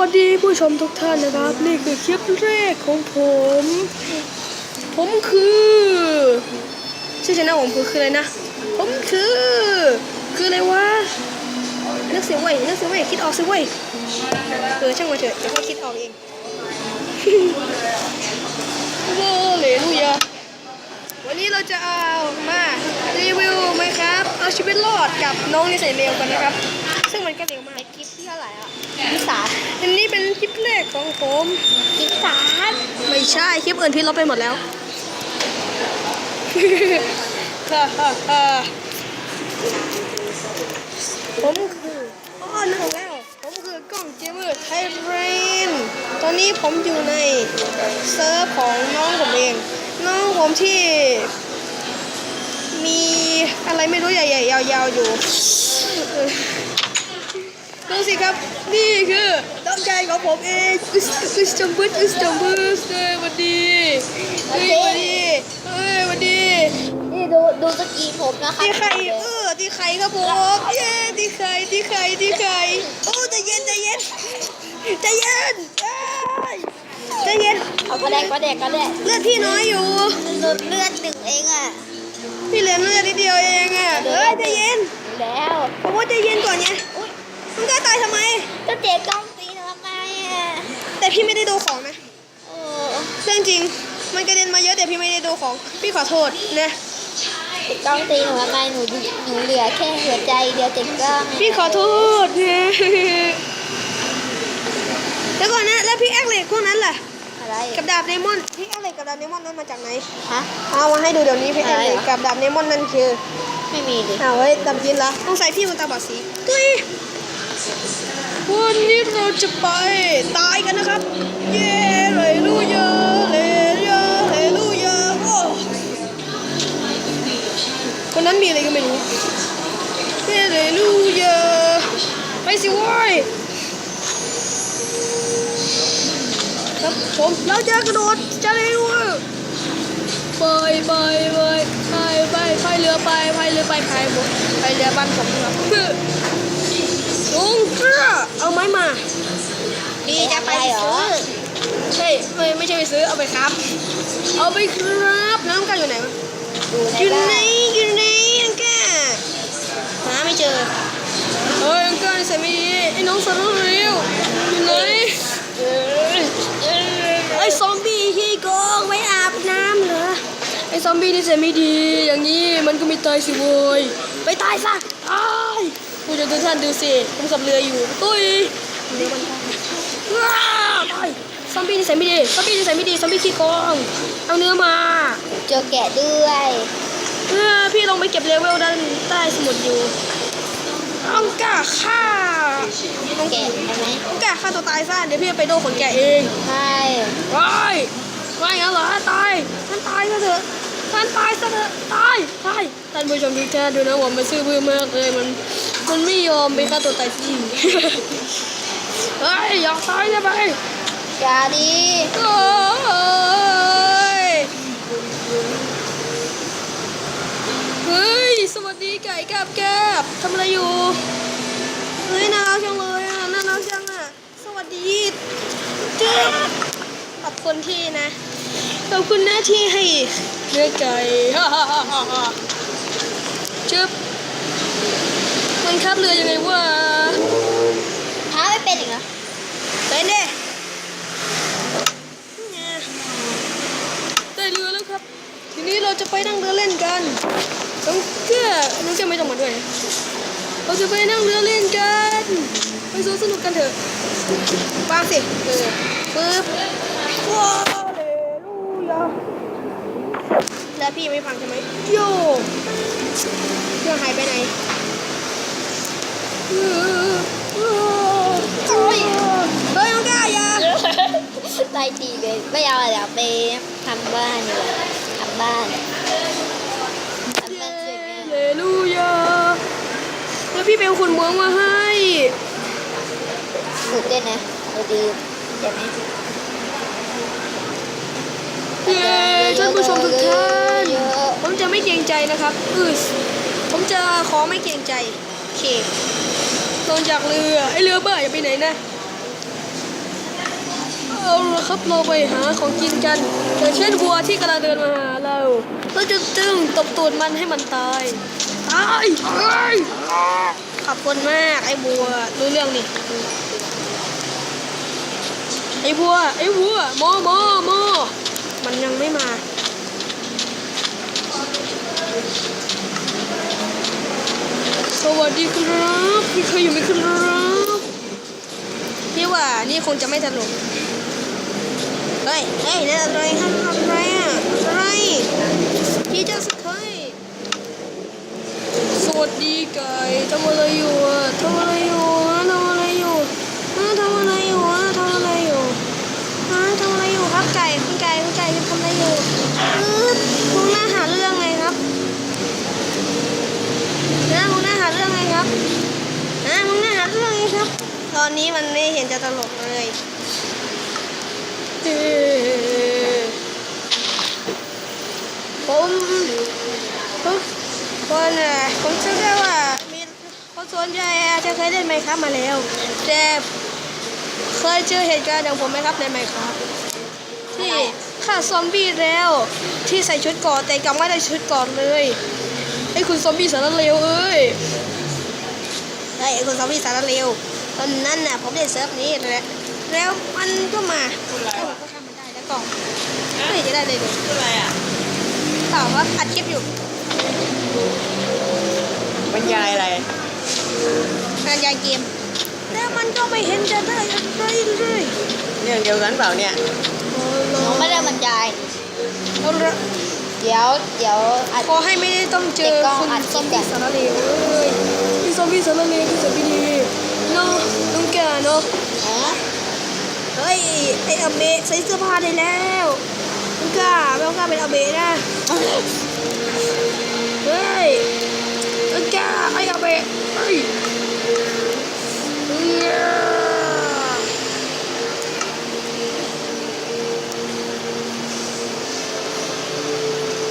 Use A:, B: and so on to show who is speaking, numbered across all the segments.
A: วัสดีผู้ชมทุกท่านนะครับ นี่คือคลิปแรกของผม ผมคือชื่อชนะผมคือคืออะไรนะ ผมคือ คืออะไรวะนึกเสียงไว้ยนึกเสียงไว้ยคิดออกสิเว้ยเออช่างมาเถอะเดี๋ยวค่อยคิดออกเองโวเลลูยาวันนี้เราจะเอามารีวิวไหมครับ เอาชีวิตรอดกับน้องนิสัยเลวกันนะครับ ซึ่งมันก็เร็วมาก
B: ที่สาม
A: อันนี้เป็นคลิปแรกของผม
B: คลิปสาม
A: ไม่ใช่คลิปอื่นพี่ลบไปหมดแล้วฮ่าฮ่าฮ่าผมคืออ๋อนึกออกแล้ว ผมคือกล้องเจมเมอร์ไทยแลนด์ตอนนี้ผมอยู่ในเซิร์ฟของน้องผมเอง น้องผมที่มีอะไรไม่รู้ใหญ่ๆยาวๆอยู่เออ ดูสิครับ นี่คือน้องชายของผมเองอุสอุสจัมบุสอุสจัมบุสเอ้ยวันดีเฮ้ยวันดีเฮ้ยวันดี
B: นี่ดูดูสกรีนผมนะคะ
A: ตีไข่เออตีไข่ครับผมเย้ตีไข่ตีไข่ตีไข่โอ้ใจเย็นใจเย็นใจเย็นเอ้ยใจเย็น
B: เอาก็ได้ก็ได้ก็ได้
A: เลือดพี่น้อยอยู่
B: ลดเลือดหนึ่งเองอะ
A: พี่เหลือเลือดนิดเดียวเองอะเฮ้ยใจเย็น
B: แล้ว
A: ผมว่าใจเย็นก่อนไง มึงกล้าตายทำไม
B: ก็เจ๊กล้องตีทำไมอะ
A: แต่พี่ไม่ได้ดูของนะ
B: โอ้
A: เรื่องจริง มันกระเด็นมาเยอะแต่พี่ไม่ได้ดูของ พี่ขอโทษนะ
B: เจ๊กล้องตีหนูทำไมหนูดูหนูเหลือแค่หัวใจเดียวเจ๊กล้อง
A: พี่ขอโทษนะแล้วก่อนนะแล้วพี่แอคเหล็กพวกนั้นล่ะ
B: อะไร
A: กับดาบเนมอนพี่แอคเหล็กกับดาบเนมอนนั้นมาจากไหน
B: ฮะ
A: เอามาให้ดูเดี๋ยวนี้พี่แอคเหล็ก
B: อะไรเหรอ
A: กับดาบเนมอนนั่นคือ
B: ไม่มีดิ
A: เอาไว้ดำจินละต้องใส่พี่มันตาบอดสีตุ้ย วันนี้เราจะไปตายกันนะครับ เย้เลยลูยาเลยยาเลยลูยาโอ้คนนั้นมีอะไรก็ไม่รู้เย้เลยลูยาไปสิว้ยครับผมเราจะกระโดดจะเลยลูไปไปไปไปไปไปเรือไปไปเรือไปพายบกไปเรือบ้านผมครับ ลุงเกลือเอาไม้มา ดีจะไปซื้อใช่ไม่ไม่ใช่ไปซื้อเอาไปครับ เอาไปครับน้องกันอยู่ไหนวะ
B: ดูใน
A: อยู่
B: บ้า
A: ไหน
B: น
A: อยู่ไหนอังกาหาไม่เจอเฮ้ยอังกาใส่ไม่ดีไอ้น้องสารเร็วอยู่ไหน
B: เออเออ
A: ไอ้ซอมบี้ขี้โกงไม่อาบน้ำเหรอไอ้ซอมบี้นี่เสียไม่ดี อย่างนี้มันก็ไม่ตายสิโว้ยไปตายซะตาย ผู้ชมทุกท่านดูสิผมขับเรืออยู่ตุ้ยเรือมันตายว้าวตายซอมบี้นี่เสียไม่ดีซอมบี้นี่เสียไม่ดีซอมบี้ขี้โกงเอาเนื้อมา
B: เจอแกะด้วย
A: เออพี่ลองไปเก็บเลเวลด้านใต้สมุดอยู่ต้องกล้าฆ่าต้อง
B: แกะใช่ไหม
A: ต้องกล้าฆ่าตัวตายซะเดี๋ยวพี่จะไปโดนขนแกะเอง
B: ใช่
A: ว้ายว่าอย่างนั้นเหรอตายท่านตายซะเถอะท่านตายซะเถอะตายตายท่านผู้ชมทุกท่านดูนะว่ามันซื่อบื้อมากเลยมัน มันไม่ยอมไปฆ่าตัวตายสักทีเฮ้ยอยากตายใช่ไหม
B: อย่าดี
A: โอ้ยเฮ้ย สวัสดีไก่กาบแกบทำอะไรอยู่ เฮ้ยน่ารักจังเลยอะน่ารักจังอะ สวัสดีจึ๊บขอบคุณที่นะขอบคุณหน้าที่ให้เนื้อไก่ฮ่าฮ่าฮ่าฮ่าฮ่าจึ๊บ มันขับเรือยังไงวะ
B: พาไม่เป็นอีกเหรอ
A: เป็นดิเนี่ยได้เรือแล้วครับ ทีนี้เราจะไปนั่งเรือเล่นกันน้องเกื้อน้องเกื้อไม่ต้องมาด้วยนะเราจะไปนั่งเรือเล่นกันไปสวนสนุกกันเถอะวางสิเออปึ๊บว้าวเลลูยาแล้วพี่ไม่ฟังใช่ไหมโยเครื่องหายไปไหนเออเออ โอ้ยเฮ้ยน้องก้าอย่า
B: ไล่ตีเลยไม่เอาเดี๋ยวไปทำบ้านดีกว่าทำบ้านทำบ้านสวยงาม
A: เลลูยาแล้วพี่เป็นคนเมืองมาให้
B: สุดด้วยนะดูดีเดี๋ยวไหม
A: เย้ท่านผู้ชมทุกท่านผมจะไม่เกรงใจนะครับอือผมจะขอไม่เกรงใจโอเค ลงจากเรือ ไอเรือเบอร์อย่าไปไหนนะละครับเราไปหาของกินกันอย่างเช่นวัวที่กำลังเดินมาหาเรา เราจะจึงตบตูดมันให้มันตาย ตายตายขอบคุณมากไอ้บัวรู้เรื่องนี่ไอ้บัวไอ้บัวมโมโมอมันยังไม่มา สวัสดีครับมีใครอยู่ไหมครับพี่ว่านี่คงจะไม่ตลกเฮ้ยเฮ้ยนั่นอะไรทำอะไรอะอะไรพี่เจ้าสักเคยสวัสดีไก่ทำอะไรอยู่อะทำอะไรอยู่อะทำอะไรอยู่อะทำอะไรอยู่อะทำอะไรอยู่อะทำอะไรอยู่ครับไก่คุณไก่คุณไก่ทำอะไรอยู่อือคุณมาหาเรื่องไงครับ นะมึงน่าห องไงครับนะมึงน่าหาเรื่องไงครับ ตอนนี้มันไม่เห็นจะตลกเลยผมผมคนอะผมเชื่อได้ว่ามีคนส่วนใจอาจะเคยเล่นไมครับมาแล้ว แต่เคยเจอเหตุการณ์อย่างผมไหมครับในไมครับที่ฆ่าซอมบี้แล้ว ที่ใส่ชุดเกอดแต่กลับไม่ได้ชุดเกอดเลยไอ้คุณซอมบี้สารเลวเอ้ย ไอ้คุณซอมบี้สารเลวตอนนั้นน่ะผมเล่นเซิร์ฟนี้แหละแล้วมันก็มาแล้วผมก็ทำมันได้แล้วก็ไม่เห็นจะได้เลยเลย
C: อะไรอะ
A: ต่อว่าอัดคลิปอยู่
C: บรรยายอะไร
A: งานยายเกมแล้วมันก็ไม่เห็นจะได้อะไรเลย
C: เรื่องเดียวกันเปล่าเนี่ย
A: โอ้
B: หนูไม่ได้บรรยาย
A: เอาละ
B: เดี๋ยวเดี๋ยวอัด
A: ขอให้ไม่ได้ต้องเจอ
B: เด็กก็
A: คุณ
B: อัดค
A: ซ
B: ลิ
A: อ
B: ป
A: ม
B: กั
A: บี้
B: น
A: สารเลวเอ้ยพี่ ซอมบี้สารเลวพี่ซอมบี้ดีเนาะน้องแกเนาะเฮ้ยไออเบะใส่เสื้อผ้าได้แล้วต้องกล้าไม่ต้องกล้าเป็นอเบะนะเฮ้ยต้องกล้าไออเบะเฮ้ยเหี้ย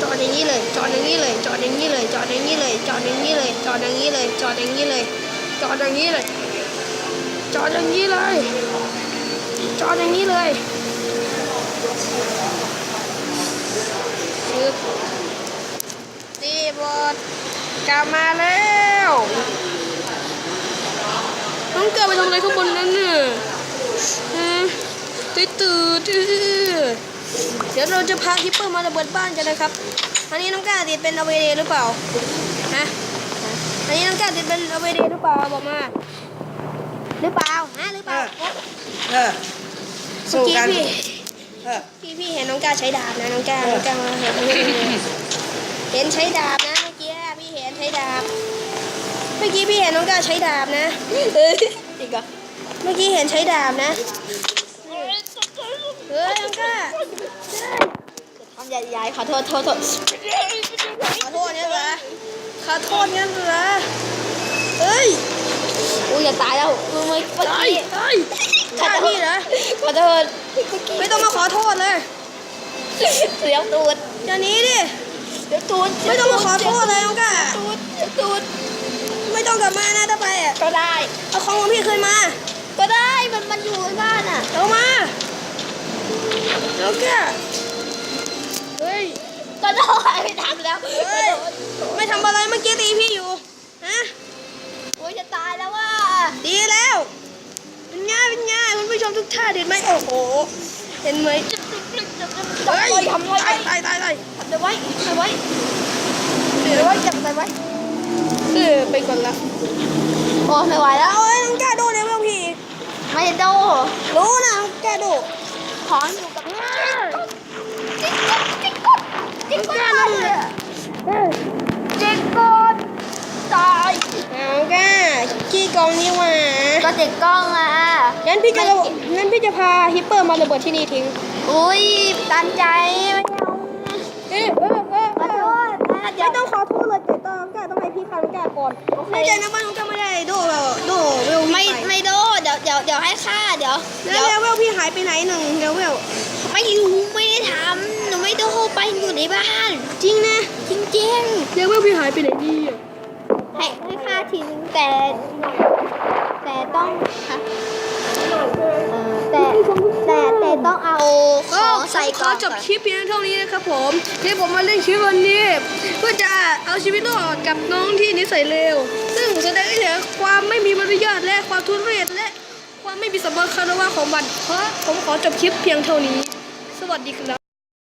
A: จอดอย่างนี้ เลยจอดอย่างนี้เลยจอดอย่างนี้เลยจอดอย่างนี้เลยจอดอย่างนี้เลยจอดอย่างนี้เลยจอดอย่างนี้เลยจอดอย่างนี้เลยจอดอย่างนี้เลยจอดอย่างนี้เลยชึบตีบอดกลับมาแล้วน้องเกิดไปทำอะไรข้างบนนั้นเนี่ยฮะตื่นตื่นตื่นเดี๋ยวเราจะพาฮิปเปอร์มาระเบิดบ้านกันนะครับ อันนี้น้องกล้าติดเป็นอเวเดหรือเปล่าฮะอันนี้น้องกล้าติดเป็นอเวเดหรือเปล่าบอกมา หรือเปล่าฮะหรือเปล่า
C: เออ
A: เมื่อ
C: สู้
A: กี้
C: กัน
A: พี่
C: เออ
A: พี่พี่เห็นน้องกาใช้ดาบนะน้องกา
C: เออ
A: น้องกามาเห็นเห็นใช้ดาบนะเมื่อกี้พี่เห็นใช้ดาบ เมื่อกี้พี่เห็นน้องกาใช้ดาบนะเอ้ยอีกเหรอเมื่อกี้เห็นใช้ดาบนะ เฮ้ยน้องกา
B: ทำใหญ่ๆขอโทษโทษโทษ
A: ขอโทษเนี่ยเหรอขอโทษเนี่ยเหรอเอ้ย
B: อู้จะตายแล้วเมื่อเมื่อ
A: ตาย
B: กี้
A: ตายฆ่าพี่เหรอ
B: ขอโทษ
A: ไม่ต้องมาขอโทษเลย
B: เสียงตูด
A: จะหนี้ดิ
B: เสียงตูด
A: ไม่ต้องมาขอโทษเลยน้องกา
B: ตูดเสียงตูด
A: ไม่ต้องกลับมานะถ้าไปอะ
B: ก็ได้
A: เอาของของพี่คืนมา
B: ก็ได้มันมันอยู่ในบ้านอะ
A: เอามา แล้วแกเฮ้ย
B: ก็ได้ไม่ทำแล้ว
A: เฮ้ยไม่ทำอะไรเมื่อกี้ตีพี่อยู่ฮะ
B: โอ้ยจะตายแล้วว่า
A: ดีแล้วเป็นง่ายเป็นง่ายคุณผู้ชมทุกท่านเห็นไหมโอ้โหเห็นไหม
B: จับ
A: เฮ้ย
B: ไว้ทำไว้
A: ตายตายตายตาย
B: ทำไว้ทำไว้ทำไว้จับไว้
A: เออไปก่อนละ
B: โอ้ไม่ไหวแล้ว
A: เอาไอ้น้องแกโดนเลยเพื่อนพี่
B: ไม่โด
A: รู้นะน้องแกโดน
B: ขออยู่กับ จิ๊กก๊อกจิ๊กก๊อกจิ๊กก๊อกเลยอะจิ๊กก๊อกตาย
A: น้องแกขี้กองนี่หว่า
B: ก็จิ๊กก๊อกอะ
A: งั้นพี่จะระเบิดงั้นพี่จะพาฮิปเปอร์มาระเบิดที่นี่ทิ้ง
B: อุ้ยตันใจไม่เอา
A: เออเออเออ
B: ขอโทษนะเดี๋ย
A: ไม่
B: ว
A: ต้องขอโทษเลยเดี๋ยวต้องแกต้องให้พี่คันแกก่อน
B: โอเค
A: แน่ใจนะว่าน้องแกไม่ได้โดแบบโดเวล
B: ไม่
A: พี่ไป
B: ไม่โดเดี๋ยวเดี๋ยวเดี๋ยวให้ค่าเดี๋ยว
A: แล้
B: เดี๋ยว
A: วเวลพี่หายไปไหนหนึ่งเดี๋ยวเวล
B: ไม่รู้ไม่ได้ทำหนูไม่โดไปอยู่ในบ้าน
A: จริงนะ
B: จริง
A: เดี๋ยวเวลพี่หายไปไหนดีอะ
B: ๆให้ให้ค่าทีนึงแต่แต่ต้องค่ะเอ่อแต่แต่แต่ต้องเอาข
A: ก็
B: องใส่
A: ข
B: ก่
A: อ
B: อน
A: จบคลิปเพียงเท่านี้นะครับผมที่ผมมาเล่นคลิปวันนี้เพื่อจะเอาชีวิตรอดกับน้องที่นิสัยเลวซึ่งแสดงให้เห็นความไม่มีมารยาทและความทุเรศและความไม่มีสมรรถนะของมันเพราะผมขอจบคลิปเพียงเท่านี้ สวัสดีครับ